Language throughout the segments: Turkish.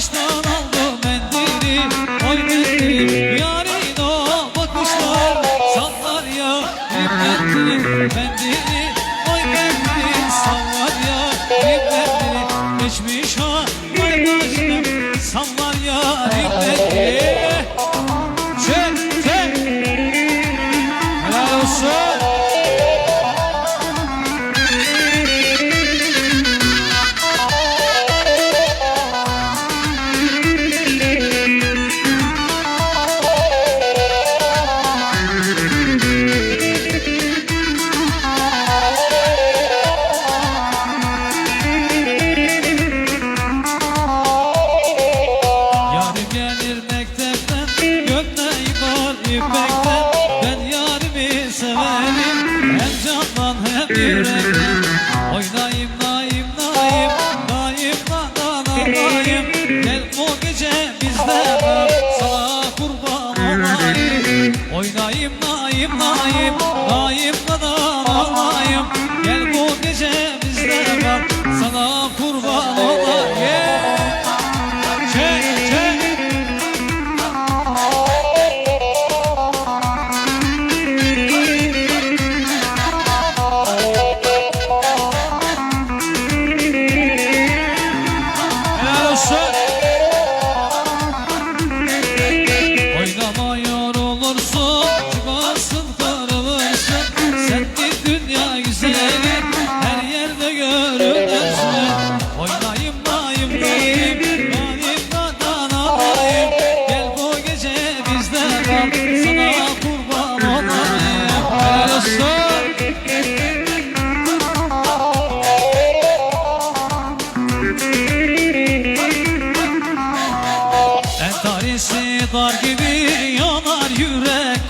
taştan aldım mendili Oy mendili ya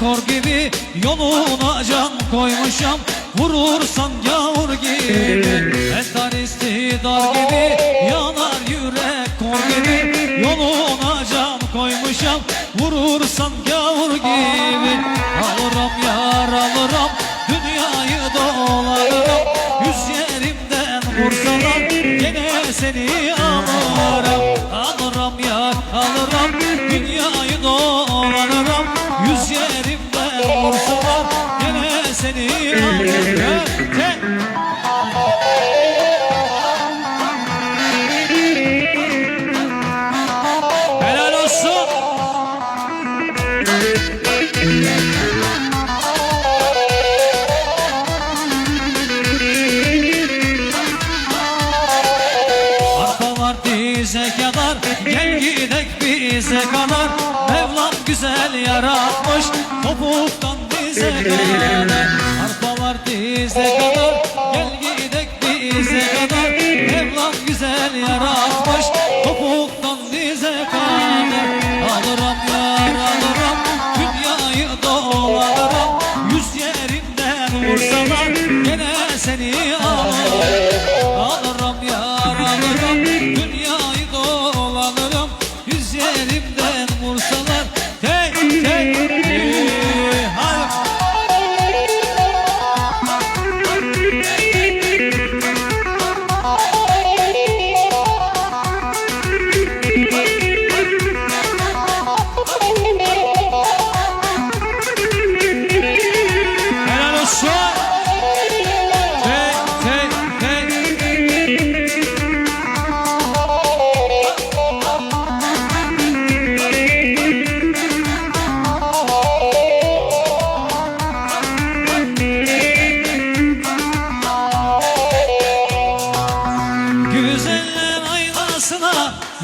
kor gibi Yoluna can koymuşam. Vurursan gavur gibi Entarisi dar gibi yanar yürek kor gibi Yoluna can koymuşam. Vurursan gavur gibi Alırım yar alırım dünyayı dolanırım Yüz yerimden vursalar gene seni alırım Alırım yar alırım Helal var dize kadar Gel gidek bize kadar. Mevlam güzel yaratmış Topuktan dize kadar dize kadar Gel gidek bize kadar. Mevlam güzel yaratmış Topuktan dize kadar. Alırım yar alırım Dünyayı dolanırım Yüz yerimden vursalar Gene seni Alırım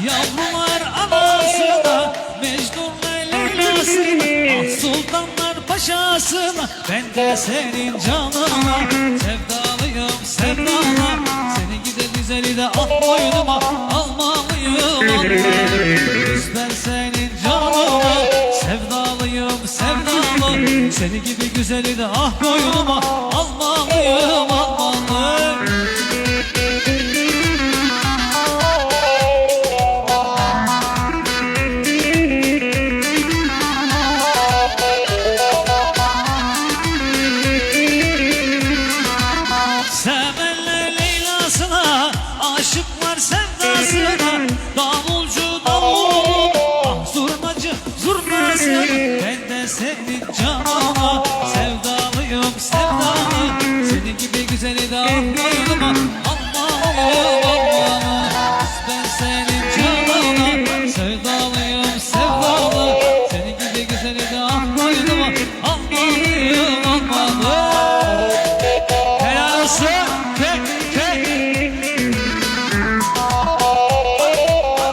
Yavrular anasına Mecnunlar Leyla'sına Ah sultanlar paşasına. Ben de senin canına Sevdalıyım sevdana Seni gide güzeli de ah boynuma Almalıyım almalıyım. Ben senin canına Sevdalıyım sevdalı Seni gibi güzeli de ah boynuma almalıyım aşık var sevdasına.